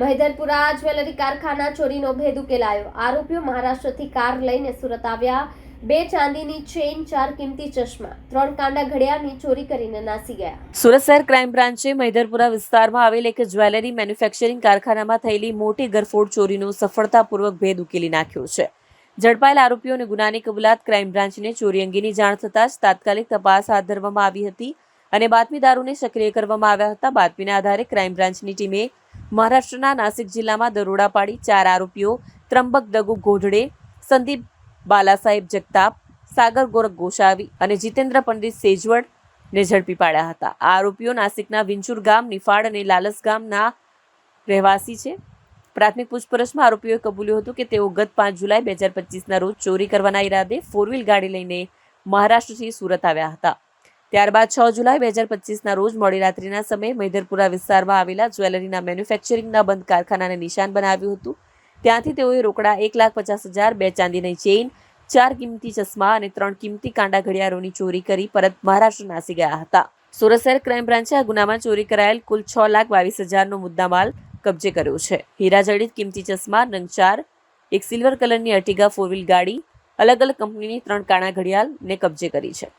Mahidharpura jewellery કારખાના ચોરીનો ભેદ ઉકેલાયો. આરોપીઓ મહારાષ્ટ્રથી કાર લઈને સુરત આવ્યા. બે ચાંદીની ચેઇન, ચાર કિંમતી ચશ્મા. ત્રણ કાંડા ઘડિયાળની ચોરી કરીને નાસી ગયા. સુરત શહેર ક્રાઇમ બ્રાન્ચે મહિધરપુરા વિસ્તારમાં આવેલ એક જ્વેલરી મેન્યુફેક્ચરિંગ કારખાનામાં થયેલી મોટી ગરફોડ ચોરીનો સફળતાપૂર્વક ભેદ ઉકેલી નાખ્યો છે. ઝડપાયેલ આરોપીઓને ગુનાની કબૂલાત ક્રાઇમ બ્રાન્ચને ચોરી અંગેની જાણ થતાં જ તાત્કાલિક તપાસ હાથ ધરવામાં આવી હતી અને બાતમીદારોને સક્રિય કરવામાં આવ્યા હતા. બાતમીના આધારે ક્રાઇમ બ્રાન્ચની ટીમે મહારાષ્ટ્રના નાસિક જિલ્લામાં દરોડા પાડી ચાર આરોપીઓ, ત્રંબક દગુ ગોઢડે સંદીપ બાલાસાહેબ જગતાપ, સાગર ગોરખ ગોસાવી અને જીતેન્દ્ર પંડિત સેજવડ ને ઝડપી પાડ્યા હતા. આ આરોપીઓ નાસિકના વિંચુર ગામ, નિફાડ અને લાલસ ગામના રહેવાસી છે. પ્રાથમિક પૂછપરછમાં આરોપીઓએ કબૂલ્યું હતું કે તેઓ ગત પાંચ જુલાઈ બે હજાર પચીસના રોજ ચોરી કરવાના ઈરાદે ફોર વ્હીલ ગાડી લઈને મહારાષ્ટ્રથી સુરત આવ્યા હતા. ત્યારબાદ છ જુલાઈ બે હજાર પચીસના રોજ મોડી રાત્રિના સમયે મૈધરપુરા વિસ્તારમાં આવેલા જ્વેલરીના મેન્યુફેક્ચરિંગના બંધ કારખાનાને નિશાન બનાવ્યું હતું. ત્યાંથી તેઓએ રોકડા એક લાખ પચાસ હજાર, બે ચાંદીની ચેઇન, ચાર કિંમતી ચશ્મા અને ત્રણ કિંમતી કાંડા ઘડિયાળોની ચોરી કરી પરત મહારાષ્ટ્ર નાસી ગયા હતા. સુરત શહેર ક્રાઇમ બ્રાન્ચે આ ગુનામાં ચોરી કરાયેલ કુલ છ લાખ બાવીસ હજારનો મુદ્દામાલ કબજે કર્યો છે. હીરા જડિત, કિંમતી ચશ્મા નંગચાર એક સિલ્વર કલરની અર્ટિગા ફોર વ્હીલ ગાડી, અલગ અલગ કંપનીની ત્રણ કાણા ઘડિયાળને કબજે કરી છે.